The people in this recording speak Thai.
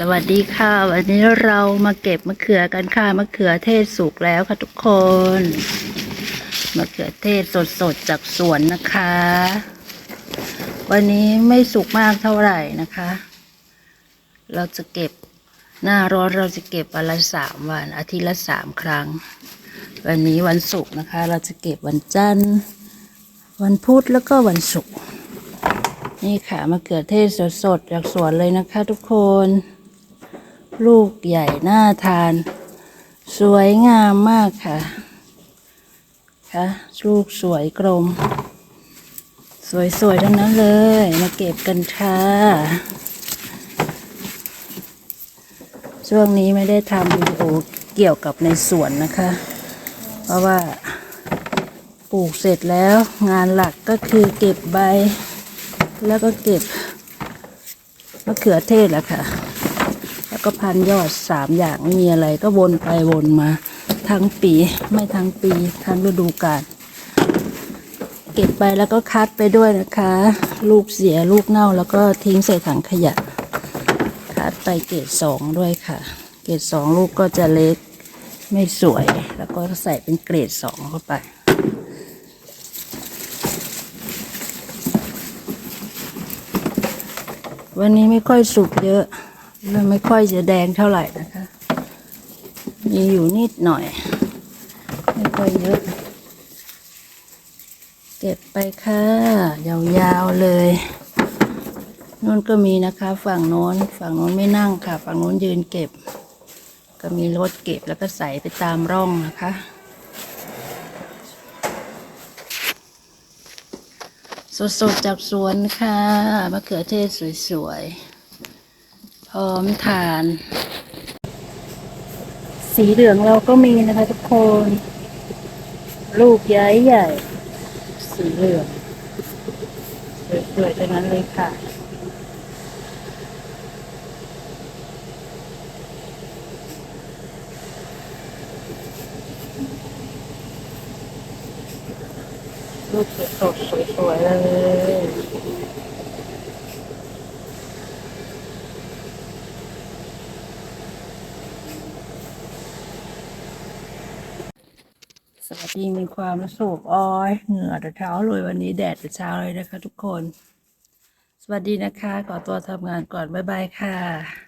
สวัสดีค่ะ วันนี้เรามาเก็บมะเขือกันค่ะมะเขือเทศสุกแล้วค่ะทุกคนมะเขือเทศสดๆจากสวนนะคะ วันนี้ไม่สุกมากเท่าไหร่นะคะ เราจะเก็บหน้าร้อนเราจะเก็บวันละสามวัน อาทิตย์ละสามครั้ง วันนี้วันศุกร์นะคะ เราจะเก็บวันจันทร์ วันพุธแล้วก็วันศุกร์นี่ค่ะมะเขือเทศสดๆจากสวนเลยนะคะทุกคน ลูกใหญ่น่าทาน สวยงามมากค่ะค่ะลูกสวยกลม สวยๆทั้งนั้นเลย มาเก็บกันค่ะช่วงนี้ไม่ได้ทำวิดีโอเกี่ยวกับในสวนนะคะ เพราะว่าปลูกเสร็จแล้วงานหลักก็คือเก็บใบ แล้วก็เก็บมะเขือเทศแหละค่ะ ก็พันยอดสามอย่างไม่มีอะไรก็วนไปวนมา ทั้งปีไม่ทั้งปีทั้งฤดูกาลเก็บไปแล้วก็คัดไปด้วยนะคะ ลูกเสียลูกเน่าแล้วก็ทิ้งใส่ถังขยะ คัดไปเกรดสองด้วยค่ะ เกรดสองลูกก็จะเล็กไม่สวยแล้วก็ใส่เป็นเกรดสองเข้าไปวันนี้ไม่ค่อยสุกเยอะ แล้วไม่ค่อยจะแดงเท่าไหร่นะคะ มีอยู่นิดหน่อย ไม่ค่อยเยอะ เก็บไปค่ะ ยาวๆเลยนู่นก็มีนะคะ ฝั่งโน้น ฝั่งโน้นไม่นั่งค่ะ ฝั่งโน้นยืนเก็บ ก็มีรถเก็บแล้วก็ใส่ไปตามร่องนะคะสดๆจากสวนค่ะมะเขือเทศสวยๆ พร้อมทาน สีเหลืองเราก็มีนะคะทุกคน ลูกใหญ่ใหญ่ สีเหลืองสวยๆทั้งนั้นเลยค่ะลูกสดๆสวยๆเลย สวัสดีมีความสุขอ้อย เหงื่อแต่เช้าเลยวันนี้แดดแต่เช้าเลยนะคะ ทุกคน สวัสดีนะคะ ขอตัวทำงานก่อน บ๊ายบายค่ะ